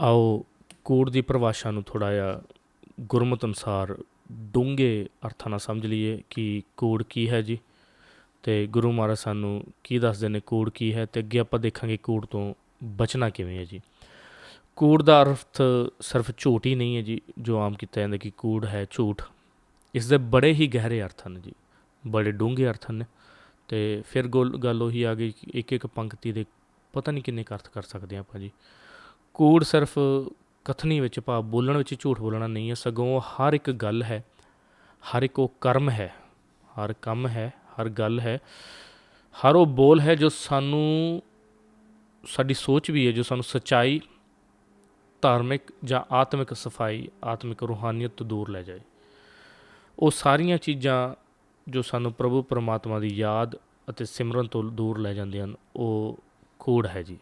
ਆਓ ਕੂੜ ਦੀ ਪਰਿਭਾਸ਼ਾ ਨੂੰ ਥੋੜਾ ਜਿਹਾ ਗੁਰਮਤ ਅਨੁਸਾਰ ਡੂੰਘੇ ਅਰਥਾਂ ਨਾਲ ਸਮਝ ਲਈਏ ਕਿ ਕੂੜ ਕੀ ਹੈ ਜੀ ਤੇ ਗੁਰੂ ਮਹਾਰਾਜ ਸਾਨੂੰ ਕੀ ਦੱਸਦੇ ਨੇ ਕੂੜ ਕੀ ਹੈ ਤੇ ਅੱਗੇ ਆਪਾਂ ਦੇਖਾਂਗੇ ਕੂੜ ਤੋਂ ਬਚਣਾ ਕਿਵੇਂ ਹੈ ਜੀ। ਕੂੜ ਦਾ ਅਰਥ ਸਿਰਫ ਝੂਠ ਹੀ ਨਹੀਂ ਹੈ ਜੀ, ਜੋ ਆਮ ਕੀਤਾ ਜਾਂਦਾ ਕਿ ਕੂੜ ਹੈ ਝੂਠ। ਇਸ ਦੇ ਬੜੇ ਹੀ ਗਹਿਰੇ ਅਰਥ ਹਨ ਜੀ, ਬੜੇ ਡੂੰਘੇ ਅਰਥ ਹਨ ਤੇ ਫਿਰ ਗੋਲ- ਗੱਲ ਉਹੀ ਆ ਗਈ ਇੱਕ ਇੱਕ ਪੰਕਤੀ ਦੇ ਪਤਾ ਨਹੀਂ ਕਿੰਨੇ ਕੁ ਅਰਥ ਕਰ ਸਕਦੇ ਹਾਂ ਆਪਾਂ ਜੀ। ਕੂੜ ਸਿਰਫ ਕਥਨੀ ਵਿੱਚ ਭਾਵ ਬੋਲਣ ਵਿੱਚ ਝੂਠ ਬੋਲਣਾ ਨਹੀਂ ਹੈ, ਸਗੋਂ ਹਰ ਇੱਕ ਗੱਲ ਹੈ, ਹਰ ਇੱਕ ਉਹ ਕਰਮ ਹੈ, ਹਰ ਕੰਮ ਹੈ, ਹਰ ਗੱਲ ਹੈ, ਹਰ ਉਹ ਬੋਲ ਹੈ ਜੋ ਸਾਨੂੰ, ਸਾਡੀ ਸੋਚ ਵੀ ਹੈ, ਜੋ ਸਾਨੂੰ ਸਚਾਈ, ਧਾਰਮਿਕ ਜਾਂ ਆਤਮਿਕ ਸਫ਼ਾਈ, ਆਤਮਿਕ ਰੂਹਾਨੀਅਤ ਤੋਂ ਦੂਰ ਲੈ ਜਾਏ। ਉਹ ਸਾਰੀਆਂ ਚੀਜ਼ਾਂ ਜੋ ਸਾਨੂੰ ਪ੍ਰਭੂ ਪਰਮਾਤਮਾ ਦੀ ਯਾਦ ਅਤੇ ਸਿਮਰਨ ਤੋਂ ਦੂਰ ਲੈ ਜਾਂਦੀਆਂ ਹਨ, ਉਹ ਕੂੜ ਹੈ ਜੀ।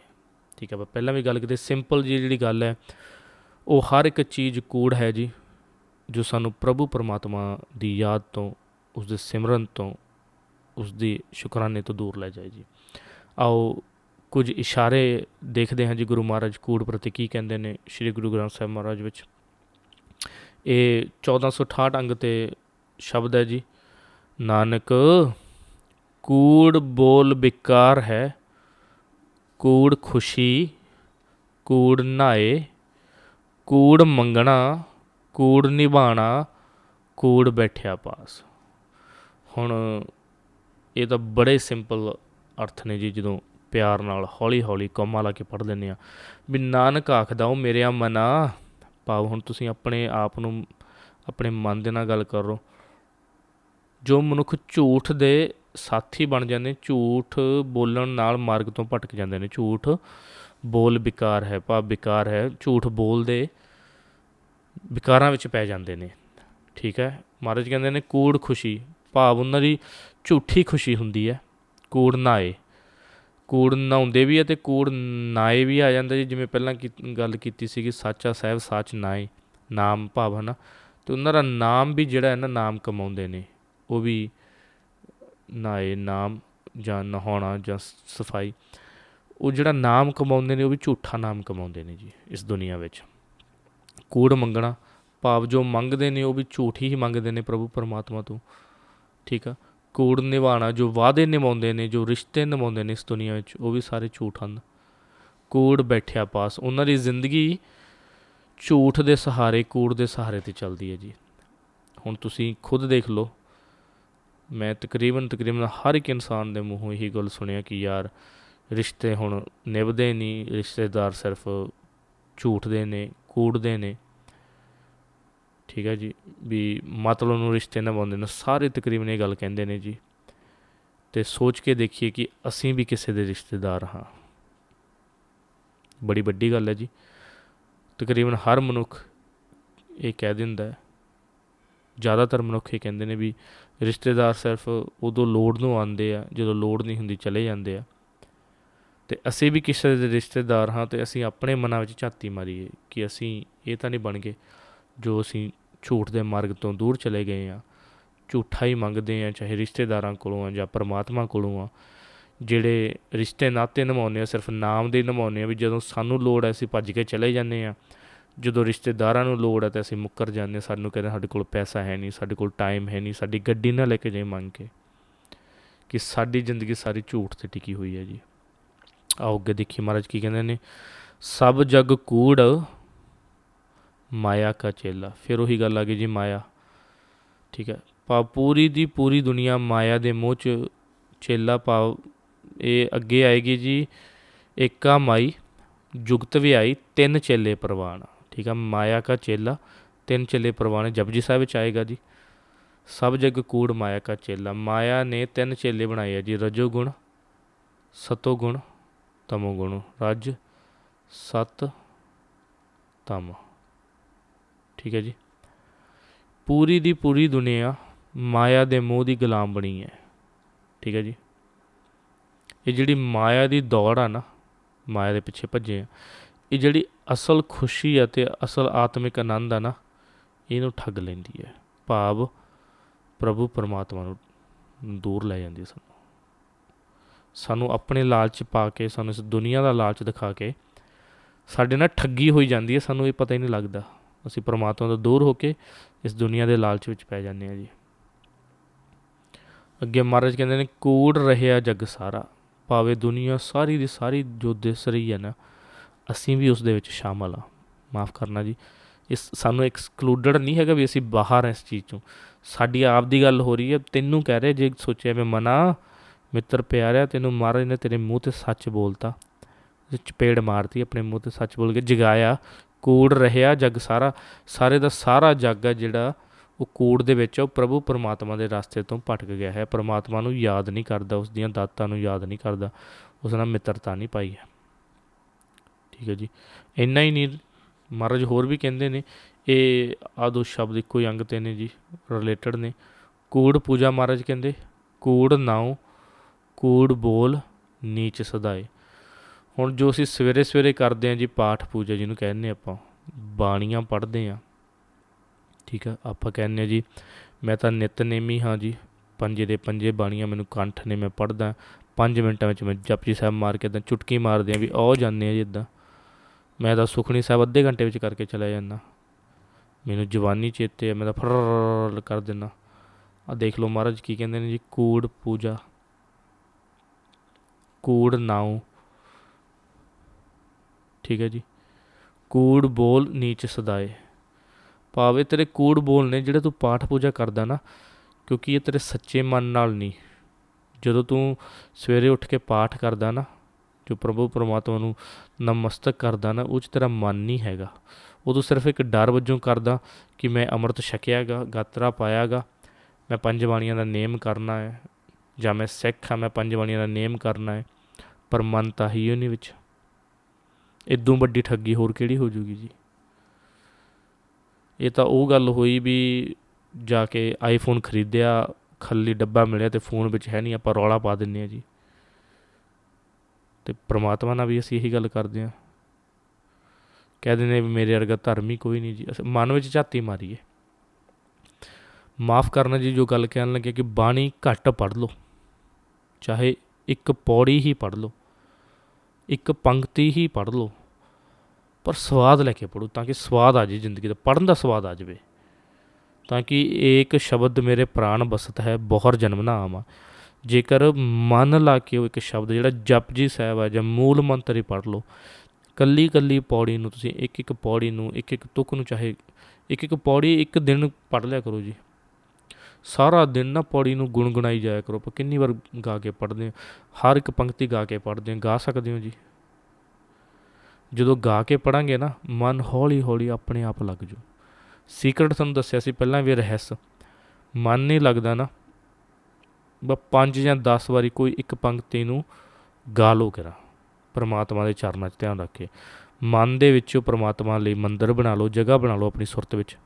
ਠੀਕ ਹੈ ਆਪਾਂ ਪਹਿਲਾਂ ਵੀ ਗੱਲ ਕੀਤੀ ਸਿੰਪਲ ਜੀ ਜਿਹੜੀ ਗੱਲ ਹੈ, ਉਹ ਹਰ ਇੱਕ ਚੀਜ਼ ਕੂੜ ਹੈ ਜੀ, ਜੋ ਸਾਨੂੰ ਪ੍ਰਭੂ ਪਰਮਾਤਮਾ ਦੀ ਯਾਦ ਤੋਂ ਉਸ ਦੇ ਸਿਮਰਨ ਤੋਂ ਉਸ ਦੀ ਸ਼ੁਕਰਾਨੇ ਤੋਂ ਦੂਰ ਲੈ ਜਾਏ ਜੀ। ਆਓ ਕੁਝ ਇਸ਼ਾਰੇ ਦੇਖਦੇ ਹਾਂ ਜੀ ਗੁਰੂ ਮਹਾਰਾਜ ਕੂੜ ਪ੍ਰਤੀ ਕੀ ਕਹਿੰਦੇ ਨੇ ਸ੍ਰੀ ਗੁਰੂ ਗ੍ਰੰਥ ਸਾਹਿਬ ਮਹਾਰਾਜ ਵਿੱਚ। ਇਹ 1468 ਅੰਗ ਤੇ ਸ਼ਬਦ ਹੈ ਜੀ, ਨਾਨਕ ਕੂੜ ਬੋਲ ਬਿਕਾਰ ਹੈ ਕੂੜ ਖੁਸ਼ੀ, ਕੂੜ ਨਾਏ, ਕੂੜ ਮੰਗਣਾ, ਕੂੜ ਨਿਭਾਣਾ, ਕੂੜ ਬੈਠਿਆ ਪਾਸ। ਹੁਣ ਇਹ ਤਾਂ ਬੜੇ ਸਿੰਪਲ ਅਰਥ ਨੇ ਜੀ, ਜਦੋਂ ਪਿਆਰ ਨਾਲ ਹੌਲੀ ਹੌਲੀ ਕੋਮਾ ਲਾ ਕੇ ਪੜ੍ਹ ਲੈਂਦੇ ਆ ਵੀ ਨਾਨਕ ਆਖਦਾ, ਉਹ ਮੇਰਿਆ ਮਨਾ। ਭਾਵ ਹੁਣ ਤੁਸੀਂ ਆਪਣੇ ਆਪ ਨੂੰ, ਆਪਣੇ ਮਨ ਦੇ ਨਾਲ ਗੱਲ ਕਰੋ ਜੋ ਮਨੁੱਖ ਝੂਠ ਦੇ ਸਾਥੀ ਬਣ ਜਾਂਦੇ, ਝੂਠ ਬੋਲਣ ਨਾਲ ਮਾਰਗ ਤੋਂ ਭਟਕ ਜਾਂਦੇ ਨੇ, ਝੂਠ ਬੋਲ ਵਿਕਾਰ ਹੈ, ਭਾਵ ਵਿਕਾਰ ਹੈ, ਝੂਠ ਬੋਲਦੇ ਵਿਕਾਰਾਂ ਵਿੱਚ ਪੈ ਜਾਂਦੇ ਨੇ। ਠੀਕ ਹੈ? ਮਹਾਰਾਜ ਕਹਿੰਦੇ ਨੇ, ਕੂੜ ਖੁਸ਼ੀ, ਭਾਵ ਉਹਨਾਂ ਦੀ ਝੂਠੀ ਖੁਸ਼ੀ ਹੁੰਦੀ ਹੈ, ਕੂੜ ਨਾਏ। ਕੂੜ ਨਹਾਉਂਦੇ ਵੀ ਹੈ ਤੇ ਕੂੜ ਨਾਏ ਵੀ ਆ ਜਾਂਦਾ ਜੀ, ਜਿਵੇਂ ਪਹਿਲਾਂ ਕੀ ਗੱਲ ਕੀਤੀ ਸੀਗੀ, ਸਾਚਾ ਸਾਹਿਬ, ਸਾਚ ਨਾਏ, ਨਾਮ ਭਾਵ ਹਨਾ ਤੇ ਉਹਨਾਂ ਦਾ ਨਾਮ ਵੀ ਜਿਹੜਾ ਹੈ ਨਾ, ਨਾਮ ਕਮਾਉਂਦੇ ਨੇ। ਉਹ ਵੀ ਨਾਏ ਨਾਮ ਜਾਂ ਨਹਾਉਣਾ ਜਾਂ ਸਫ਼ਾਈ। ਉਹ ਜਿਹੜਾ ਨਾਮ ਕਮਾਉਂਦੇ ਨੇ, ਉਹ ਵੀ ਝੂਠਾ ਨਾਮ ਕਮਾਉਂਦੇ ਨੇ ਜੀ, ਇਸ ਦੁਨੀਆ ਵਿੱਚ। ਕੂੜ ਮੰਗਣਾ, ਭਾਵ ਜੋ ਮੰਗਦੇ ਨੇ, ਉਹ ਵੀ ਝੂਠ ਹੀ ਮੰਗਦੇ ਨੇ ਪ੍ਰਭੂ ਪਰਮਾਤਮਾ ਤੋਂ। ਠੀਕ ਆ? ਕੂੜ ਨਿਭਾਉਣਾ ਜੋ ਵਾਅਦੇ ਨਿਭਾਉਂਦੇ ਨੇ, ਜੋ ਰਿਸ਼ਤੇ ਨਿਭਾਉਂਦੇ ਨੇ ਇਸ ਦੁਨੀਆ ਵਿੱਚ, ਉਹ ਵੀ ਸਾਰੇ ਝੂਠ ਹਨ। ਕੂੜ ਬੈਠਿਆ ਪਾਸ, ਉਹਨਾਂ ਦੀ ਜ਼ਿੰਦਗੀ ਝੂਠ ਦੇ ਸਹਾਰੇ, ਕੂੜ ਦੇ ਸਹਾਰੇ ਤੇ ਚੱਲਦੀ ਹੈ ਜੀ। ਹੁਣ ਤੁਸੀਂ ਖੁਦ ਦੇਖ ਲਓ ਮੈਂ ਤਕਰੀਬਨ ਤਕਰੀਬਨ ਹਰ ਇੱਕ ਇਨਸਾਨ ਦੇ ਮੂੰਹੋਂ ਇਹੀ ਗੱਲ ਸੁਣਿਆ ਕਿ ਯਾਰ ਰਿਸ਼ਤੇ ਹੁਣ ਨਿਭਦੇ ਨਹੀਂ, ਰਿਸ਼ਤੇਦਾਰ ਸਿਰਫ ਝੂਠਦੇ ਨੇ ਕੂੜਦੇ ਨੇ। ਠੀਕ ਹੈ ਜੀ, ਵੀ ਮਤਲਬ ਨੂੰ ਰਿਸ਼ਤੇ ਨਿਭਾਉਂਦੇ ਨੇ, ਸਾਰੇ ਤਕਰੀਬਨ ਇਹ ਗੱਲ ਕਹਿੰਦੇ ਨੇ ਜੀ। ਤੇ ਸੋਚ ਕੇ ਦੇਖੀਏ ਕਿ ਅਸੀਂ ਵੀ ਕਿਸੇ ਦੇ ਰਿਸ਼ਤੇਦਾਰ ਹਾਂ। ਬੜੀ ਵੱਡੀ ਗੱਲ ਹੈ ਜੀ। ਤਕਰੀਬਨ ਹਰ ਮਨੁੱਖ ਇਹ ਕਹਿ ਦਿੰਦਾ ਹੈ ਜ਼ਿਆਦਾਤਰ ਮਨੁੱਖ ਇਹ ਕਹਿੰਦੇ ਨੇ ਵੀ ਰਿਸ਼ਤੇਦਾਰ ਸਿਰਫ ਉਦੋਂ ਲੋੜ ਨੂੰ ਆਉਂਦੇ ਆ, ਜਦੋਂ ਲੋੜ ਨਹੀਂ ਹੁੰਦੀ ਚਲੇ ਜਾਂਦੇ ਆ। ਤੇ ਅਸੀਂ ਵੀ ਕਿਸੇ ਦੇ ਰਿਸ਼ਤੇਦਾਰ ਹਾਂ ਤੇ ਅਸੀਂ ਆਪਣੇ ਮਨਾਂ ਵਿੱਚ ਝਾਤੀ ਮਾਰੀਏ ਕਿ ਅਸੀਂ ਇਹ ਤਾਂ ਨਹੀਂ ਬਣ ਗਏ ਜੋ ਅਸੀਂ ਝੂਠ ਦੇ ਮਾਰਗ ਤੋਂ ਦੂਰ ਚਲੇ ਗਏ ਆ। ਝੂਠਾ ਹੀ ਮੰਗਦੇ ਆ, ਚਾਹੇ ਰਿਸ਼ਤੇਦਾਰਾਂ ਕੋਲੋਂ ਆ ਜਾਂ ਪਰਮਾਤਮਾ ਕੋਲੋਂ ਆ। ਜਿਹੜੇ ਰਿਸ਼ਤੇ ਨਾਤੇ ਨਿਭਾਉਂਦੇ ਆ, ਸਿਰਫ ਨਾਮ ਦੇ ਨਿਭਾਉਂਦੇ ਆ ਵੀ ਜਦੋਂ ਸਾਨੂੰ ਲੋੜ ਹੈ ਅਸੀਂ ਭੱਜ ਕੇ ਚਲੇ ਜਾਂਦੇ ਆ। ਜਦੋਂ ਰਿਸ਼ਤੇਦਾਰਾਂ ਨੂੰ ਲੋੜ ਹੈ ਤਾਂ ਅਸੀਂ ਮੁੱਕਰ ਜਾਂਦੇ ਹਾਂ, ਸਾਨੂੰ ਕਹਿੰਦੇ ਸਾਡੇ ਕੋਲ ਪੈਸਾ ਹੈ ਨਹੀਂ, ਸਾਡੇ ਕੋਲ ਟਾਈਮ ਹੈ ਨਹੀਂ, ਸਾਡੀ ਗੱਡੀ ਨਾ ਲੈ ਕੇ ਜਾਈ ਮੰਗ ਕੇ ਕਿ ਸਾਡੀ ਜ਼ਿੰਦਗੀ ਸਾਰੀ ਝੂਠ ਤੇ ਟਿਕੀ ਹੋਈ ਹੈ ਜੀ। ਆਓ ਅੱਗੇ ਦੇਖੀ ਮਹਾਰਾਜ ਕੀ ਕਹਿੰਦੇ ਨੇ, ਸਭ ਜਗ ਕੂੜ ਮਾਇਆ ਕਾ ਚੇਲਾ। ਫਿਰ ਉਹੀ ਗੱਲ ਆ ਗਈ ਜੀ ਮਾਇਆ। ਠੀਕ ਹੈ ਪਾ ਪੂਰੀ ਦੀ ਪੂਰੀ ਦੁਨੀਆ ਮਾਇਆ ਦੇ ਮੋਹ ਚ ਚੇਲਾ ਪਾਵ ਇਹ ਅੱਗੇ ਆਏਗੀ ਜੀ, ਏਕਾ ਮਾਈ, ਜੁਗਤ ਵਿਆਈ ਤਿੰਨ ਚੇਲੇ ਪ੍ਰਵਾਨ। ਠੀਕ ਆ, ਮਾਇਆ ਕਾ ਚੇਲਾ, ਤਿੰਨ ਚੇਲੇ ਪ੍ਰਵਾਨ ਜਪਜੀ ਸਾਹਿਬ ਵਿੱਚ ਆਏਗਾ ਜੀ। ਸਭ ਜਗ ਕੂੜ ਮਾਇਆ ਕਾ ਚੇਲਾ, ਮਾਇਆ ਨੇ ਤਿੰਨ ਚੇਲੇ ਬਣਾਏ ਆ ਜੀ, ਰਜੋ ਗੁਣ, ਸਤੋ ਗੁਣ, ਤਮੋ ਗੁਣ, ਰਜ, ਸਤ, ਤਮ। ਠੀਕ ਹੈ ਜੀ। ਪੂਰੀ ਦੀ ਪੂਰੀ ਦੁਨੀਆ ਮਾਇਆ ਦੇ ਮੋਹ ਦੀ ਗੁਲਾਮ ਬਣੀ ਹੈ। ਠੀਕ ਹੈ ਜੀ। ਇਹ ਜਿਹੜੀ ਮਾਇਆ ਦੀ ਦੌੜ ਆ ਨਾ, ਮਾਇਆ ਦੇ ਪਿੱਛੇ ਭੱਜੇ ਆ ਇਹ ਜਿਹੜੀ ਅਸਲ ਖੁਸ਼ੀ ਅਤੇ ਅਸਲ ਆਤਮਿਕ ਆਨੰਦ ਆ ਨਾ, ਇਹਨੂੰ ਠੱਗ ਲੈਂਦੀ ਹੈ। ਭਾਵ ਪ੍ਰਭੂ ਪਰਮਾਤਮਾ ਨੂੰ ਦੂਰ ਲੈ ਜਾਂਦੀ ਹੈ ਸਾਨੂੰ। ਸਾਨੂੰ ਆਪਣੇ ਲਾਲਚ ਪਾ ਕੇ, ਸਾਨੂੰ ਇਸ ਦੁਨੀਆ ਦਾ ਲਾਲਚ ਦਿਖਾ ਕੇ ਸਾਡੇ ਨਾਲ ਠੱਗੀ ਹੋਈ ਜਾਂਦੀ ਹੈ, ਸਾਨੂੰ ਇਹ ਪਤਾ ਹੀ ਨਹੀਂ ਲੱਗਦਾ। ਅਸੀਂ ਪਰਮਾਤਮਾ ਤੋਂ ਦੂਰ ਹੋ ਕੇ ਇਸ ਦੁਨੀਆ ਦੇ ਲਾਲਚ ਵਿੱਚ ਪੈ ਜਾਂਦੇ ਹਾਂ ਜੀ। ਅੱਗੇ ਮਹਾਰਾਜ ਕਹਿੰਦੇ ਨੇ, ਕੂੜ ਰਹਿਆ ਜੱਗ ਸਾਰਾ। ਭਾਵੇਂ ਦੁਨੀਆ ਸਾਰੀ ਦੀ ਸਾਰੀ ਜੋ ਦਿਸ ਰਹੀ ਹੈ ਨਾ ਅਸੀਂ ਵੀ ਉਸ ਦੇ ਵਿੱਚ ਸ਼ਾਮਲ ਆ ਮਾਫ ਕਰਨਾ ਜੀ। ਇਸ ਸਾਨੂੰ ਐਕਸਕਲੂਡਡ ਨਹੀਂ ਹੈਗਾ ਵੀ ਅਸੀਂ ਬਾਹਰ ਹਾਂ ਇਸ ਚੀਜ਼ ਤੋਂ ਸਾਡੀ ਆਪ ਦੀ ਗੱਲ ਹੋ ਰਹੀ ਹੈ। ਤੈਨੂੰ ਕਹਿ ਰਿਹਾ ਜੇ ਸੋਚਿਆ ਮੈਂ ਮਨਾ, ਮਿੱਤਰ ਪਿਆਰਿਆ, ਤੈਨੂੰ ਮਹਾਰਾਜ ਨੇ ਤੇਰੇ ਮੂੰਹ ਤੇ ਸੱਚ ਬੋਲਤਾ। ਤੇ ਚਪੇੜ ਮਾਰਤੀ, ਆਪਣੇ ਮੂੰਹ ਤੇ ਸੱਚ ਬੋਲ ਕੇ ਜਗਾਇਆ। ਕੂੜ ਰਹਿਆ ਜਗ ਸਾਰਾ। ਸਾਰੇ ਦਾ ਸਾਰਾ ਜੱਗ ਹੈ ਜਿਹੜਾ ਉਹ ਕੂੜ ਦੇ ਵਿੱਚ ਉਹ ਪ੍ਰਭੂ ਪਰਮਾਤਮਾ ਦੇ ਰਸਤੇ ਤੋਂ ਭਟਕ ਗਿਆ ਹੈ। ਪਰਮਾਤਮਾ ਨੂੰ ਯਾਦ ਨਹੀਂ ਕਰਦਾ ਉਸ ਦੀਆਂ ਦਾਤਾਂ ਨੂੰ ਯਾਦ ਨਹੀਂ ਕਰਦਾ। ਉਸ ਨਾਲ ਮਿੱਤਰਤਾ ਨਹੀਂ ਪਾਈ ਹੈ। ਠੀਕ ਹੈ ਜੀ। ਇੰਨਾ ਹੀ ਨਹੀਂ, ਮਹਾਰਾਜ ਹੋਰ ਵੀ ਕਹਿੰਦੇ ਨੇ, ਇਹ ਆਦੋ ਸ਼ਬਦ ਇੱਕੋ ਹੀ ਅੰਗ ਤੇ ਨੇ ਜੀ ਰਿਲੇਟਡ ਨੇ। ਕੂੜ ਪੂਜਾ ਮਹਾਰਾਜ ਕਹਿੰਦੇ, ਕੂੜ ਨਾਉ, ਕੂੜ ਬੋਲ ਨੀਚ ਸਦਾਏ। ਹੁਣ ਜੋ ਅਸੀਂ ਸਵੇਰੇ ਸਵੇਰੇ ਕਰਦੇ ਹਾਂ ਜੀ, ਪਾਠ ਪੂਜਾ ਜਿਹਨੂੰ ਕਹਿੰਦੇ ਆਪਾਂ, ਬਾਣੀਆਂ ਪੜ੍ਹਦੇ ਹਾਂ। ਠੀਕ ਆ, ਆਪਾਂ ਕਹਿੰਦੇ ਹਾਂ ਜੀ, ਮੈਂ ਤਾਂ ਨਿਤਨੇਮੀ ਹਾਂ ਜੀ, ਪੰਜੇ ਦੇ ਪੰਜੇ ਬਾਣੀਆਂ ਮੈਨੂੰ ਕੰਠ ਨੇ, ਮੈਂ ਪੜ੍ਹਦਾ 5 ਮਿੰਟਾਂ ਵਿੱਚ ਮੈਂ ਜਪਜੀ ਸਾਹਿਬ ਮਾਰ ਕੇ ਇਦਾਂ ਚੁਟਕੀ ਮਾਰਦੇ ਆ ਵੀ ਉਹ ਜਾਂਦੇ ਆ ਜੀ ਇਦਾਂ ਮੈਂ ਤਾਂ ਸੁਖਣੀ ਸਾਹਿਬ ਅੱਧੇ ਘੰਟੇ ਵਿੱਚ ਕਰਕੇ ਚਲਾ ਜਾਂਦਾ। ਮੈਨੂੰ ਜਵਾਨੀ ਚੇਤੇ ਆ, ਮੈਂ ਤਾਂ ਫਰ ਕਰ ਦਿੰਦਾ। ਆ ਦੇਖ ਲਓ ਮਹਾਰਾਜ ਕੀ ਕਹਿੰਦੇ ਨੇ ਜੀ, ਕੂੜ ਪੂਜਾ। ਕੂੜ ਨਾਉ। ਠੀਕ ਹੈ ਜੀ। ਕੂੜ ਬੋਲ ਨੀਚ ਸਦਾਏ। ਭਾਵੇਂ ਤੇਰੇ ਕੂੜ ਬੋਲ ਨੇ, ਜਿਹੜੇ ਤੂੰ ਪਾਠ ਪੂਜਾ ਕਰਦਾ ਨਾ, ਕਿਉਂਕਿ ਇਹ ਤੇਰੇ ਸੱਚੇ ਮਨ ਨਾਲ ਨਹੀਂ। ਜਦੋਂ ਤੂੰ ਸਵੇਰੇ ਉੱਠ ਕੇ ਪਾਠ ਕਰਦਾ ਨਾ ਜੋ ਪ੍ਰਭੂ ਪਰਮਾਤਮਾ ਨੂੰ ਨਮਸਤਕ ਕਰਦਾ ਨਾ, ਉਹ 'ਚ ਤੇਰਾ ਮਨ ਨਹੀਂ ਹੈਗਾ। ਉਦੋਂ ਸਿਰਫ ਇੱਕ ਡਰ ਵਜੋਂ ਕਰਦਾ ਕਿ ਮੈਂ ਅੰਮ੍ਰਿਤ ਛਕਿਆਗਾ, ਗਾਤਰਾ ਪਾਇਆਗਾ, ਮੈਂ ਪੰਜ ਬਾਣੀਆਂ ਦਾ ਨੇਮ ਕਰਨਾ ਹੈ, ਜਾਂ ਮੈਂ ਸਿੱਖ ਹਾਂ, ਮੈਂ ਪੰਜ ਬਾਣੀਆਂ ਦਾ ਨੇਮ ਕਰਨਾ ਹੈ, ਪਰ ਮਨ ਤਾਂ ਹੀ ਉਹਨੇ ਵਿੱਚ। ਇਦੋਂ ਵੱਡੀ ਠੱਗੀ ਹੋਰ ਕਿਹੜੀ ਹੋ ਜੂਗੀ ਜੀ? ਇਹ ਤਾਂ ਉਹ ਗੱਲ ਹੋਈ ਵੀ ਜਾ ਕੇ ਆਈਫੋਨ ਖਰੀਦਿਆ, ਖੱਲੀ ਡੱਬਾ ਮਿਲਿਆ ਤੇ ਫੋਨ ਵਿੱਚ ਹੈ ਨਹੀਂ, ਆਪਾਂ ਰੌਲਾ ਪਾ ਦਿੰਨੇ ਆ ਜੀ। ਤੇ ਪ੍ਰਮਾਤਮਾ ਨਾਲ ਵੀ ਅਸੀਂ ਇਹੀ ਗੱਲ ਕਰਦੇ ਆ ਕਹਿ ਦਿੰਦੇ ਵੀ ਮੇਰੇ ਵਰਗਾ ਧਰਮੀ ਕੋਈ ਨਹੀਂ ਜੀ। ਅਸੀਂ, ਮਨ ਵਿੱਚ ਝਾਤੀ ਮਾਰੀਏ। ਮਾਫ ਕਰਨਾ ਜੀ, ਜੋ ਗੱਲ ਕਹਿਣ ਲੱਗੇ ਕਿ ਬਾਣੀ ਘੱਟ ਪੜ੍ਹ ਲਓ। ਚਾਹੇ ਇੱਕ ਪੌੜੀ ਹੀ ਪੜ੍ਹ ਲਓ, ਇੱਕ ਪੰਕਤੀ ਹੀ ਪੜ੍ਹ ਲਓ, ਪਰ ਸਵਾਦ ਲੈ ਕੇ ਪੜੋ ਤਾਂ ਕਿ ਸਵਾਦ ਆ ਜੇ ਜ਼ਿੰਦਗੀ ਦਾ ਪੜਨ ਦਾ ਸਵਾਦ ਆ ਜਾਵੇ। ਤਾਂ ਕਿ ਇੱਕ ਸ਼ਬਦ ਮੇਰੇ ਪ੍ਰਾਣ ਬਸਤ ਹੈ, ਬਹੁਰ ਜਨਮ ਨਾ ਆਵਾਂ। ਜੇਕਰ ਮਨ ਲਾ ਕੇ ਉਹ ਇੱਕ ਸ਼ਬਦ ਜਿਹੜਾ ਜਪਜੀ ਸਾਹਿਬ ਹੈ ਜਾਂ ਮੂਲ ਮੰਤਰ ਹੀ ਪੜ੍ਹ ਲਓ, ਕੱਲੀ ਕੱਲੀ ਪੌੜੀ ਨੂੰ ਤੁਸੀਂ ਇੱਕ ਇੱਕ ਪੌੜੀ ਨੂੰ, ਇੱਕ ਇੱਕ ਤੁਕ ਨੂੰ ਚਾਹੇ ਇੱਕ ਇੱਕ ਪੌੜੀ ਇੱਕ ਦਿਨ ਪੜ੍ਹ ਲਿਆ ਕਰੋ ਜੀ। ਸਾਰਾ ਦਿਨ ਨਾ ਪੌੜੀ ਨੂੰ ਗੁੰਗੁਣਾਈ ਜਾਇਆ ਕਰੋ, ਆਪਾਂ ਕਿੰਨੀ ਵਾਰ ਗਾ ਕੇ ਪੜ੍ਹਦੇ ਹਾਂ, ਹਰ ਇੱਕ ਪੰਕਤੀ ਗਾ ਕੇ ਪੜ੍ਹਦੇ ਹਾਂ, ਗਾ ਸਕਦੇ ਹੋ ਜੀ। ਜਦੋਂ ਗਾ ਕੇ ਪੜਾਂਗੇ ਨਾ, ਮਨ ਹੌਲੀ ਹੌਲੀ ਆਪਣੇ ਆਪ ਲੱਗ ਜੂ ਸੀਕ੍ਰੇਟ ਤੁਹਾਨੂੰ ਦੱਸਿਆ ਸੀ, ਪਹਿਲਾਂ ਵੀ ਰਹੱਸ। ਮਨ ਨਹੀਂ ਲੱਗਦਾ ਨਾ ਬ 5 ਜਾਂ 10 ਵਾਰੀ ਕੋਈ ਇੱਕ ਪੰਕਤੀ ਨੂੰ ਗਾ ਲੋ ਕਰਾ, ਪਰਮਾਤਮਾ ਦੇ ਚਰਨਾਂ 'ਚ ਧਿਆਨ ਰੱਖ ਕੇ। ਮਨ ਦੇ ਵਿੱਚੋਂ ਪਰਮਾਤਮਾ ਲਈ ਮੰਦਰ ਬਣਾ ਲਓ, ਜਗ੍ਹਾ ਬਣਾ ਲਓ ਆਪਣੀ ਸੁਰਤ ਵਿੱਚ।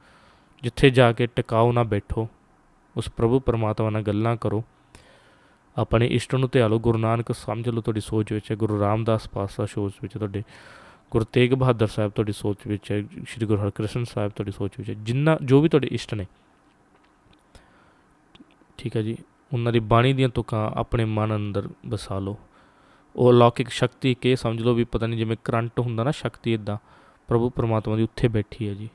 ਜਿੱਥੇ ਜਾ ਕੇ ਟਿਕਾਓ ਨਾ ਬੈਠੋ, ਉਸ ਪ੍ਰਭੂ ਪਰਮਾਤਮਾ ਨਾਲ ਗੱਲਾਂ ਕਰੋ। ਆਪਣੇ ਇਸ਼ਟ ਨੂੰ ਧਿਆ ਲਓ ਗੁਰੂ ਨਾਨਕ ਸਮਝ ਲਓ ਤੁਹਾਡੀ ਸੋਚ ਵਿੱਚ ਹੈ ਗੁਰੂ ਰਾਮਦਾਸ ਪਾਸਾ ਸੋਚ ਵਿੱਚ ਤੁਹਾਡੇ, ਗੁਰੂ ਤੇਗ ਬਹਾਦਰ ਸਾਹਿਬ ਤੁਹਾਡੀ ਸੋਚ ਵਿੱਚ ਹੈ ਸ੍ਰੀ ਗੁਰੂ ਹਰਕ੍ਰਿਸ਼ਨ ਸਾਹਿਬ ਤੁਹਾਡੀ ਸੋਚ ਵਿੱਚ ਹੈ ਜਿੰਨਾ, ਜੋ ਵੀ ਤੁਹਾਡੇ ਇਸ਼ਟ ਨੇ। ਠੀਕ ਹੈ ਜੀ। ਉਹਨਾਂ ਦੀ ਬਾਣੀ ਦੀਆਂ ਤੁਕਾਂ ਆਪਣੇ ਮਨ ਅੰਦਰ ਵਸਾ ਲਓ। ਉਹ ਅਲੌਕਿਕ ਸ਼ਕਤੀ ਕੇ ਸਮਝ ਲਓ ਵੀ ਪਤਾ ਨਹੀਂ ਜਿਵੇਂ ਕਰੰਟ ਹੁੰਦਾ ਨਾ ਸ਼ਕਤੀ ਇਦਾਂ ਪ੍ਰਭੂ ਪਰਮਾਤਮਾ ਦੀ ਉੱਥੇ ਬੈਠੀ ਹੈ ਜੀ।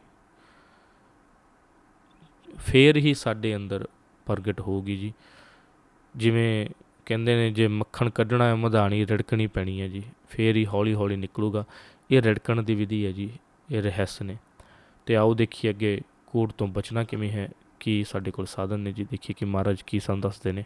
ਫੇਰ ਹੀ ਸਾਡੇ ਅੰਦਰ ਪ੍ਰਗਟ ਹੋਊਗੀ ਜੀ। ਜਿਵੇਂ ਕਹਿੰਦੇ ਨੇ ਜੇ ਮੱਖਣ ਕੱਢਣਾ ਹੈ ਮਧਾਣੀ ਰੜਕਣੀ ਪੈਣੀ ਹੈ ਜੀ। ਫੇਰ ਹੀ ਹੌਲੀ ਹੌਲੀ ਨਿਕਲੂਗਾ। ਇਹ ਰੜਕਣ ਦੀ ਵਿਧੀ ਹੈ ਜੀ, ਇਹ ਰਹੱਸ ਨੇ। ਤੇ ਆਓ ਦੇਖੀਏ ਅੱਗੇ ਕੂੜ ਤੋਂ ਬਚਣਾ ਕਿਵੇਂ ਹੈ। ਕੀ ਸਾਡੇ ਕੋਲ ਸਾਧਨ ਨੇ ਜੀ? ਦੇਖੀਏ ਕਿ ਮਹਾਰਾਜ ਕੀ ਸਾਨੂੰ ਦੱਸਦੇ ਨੇ।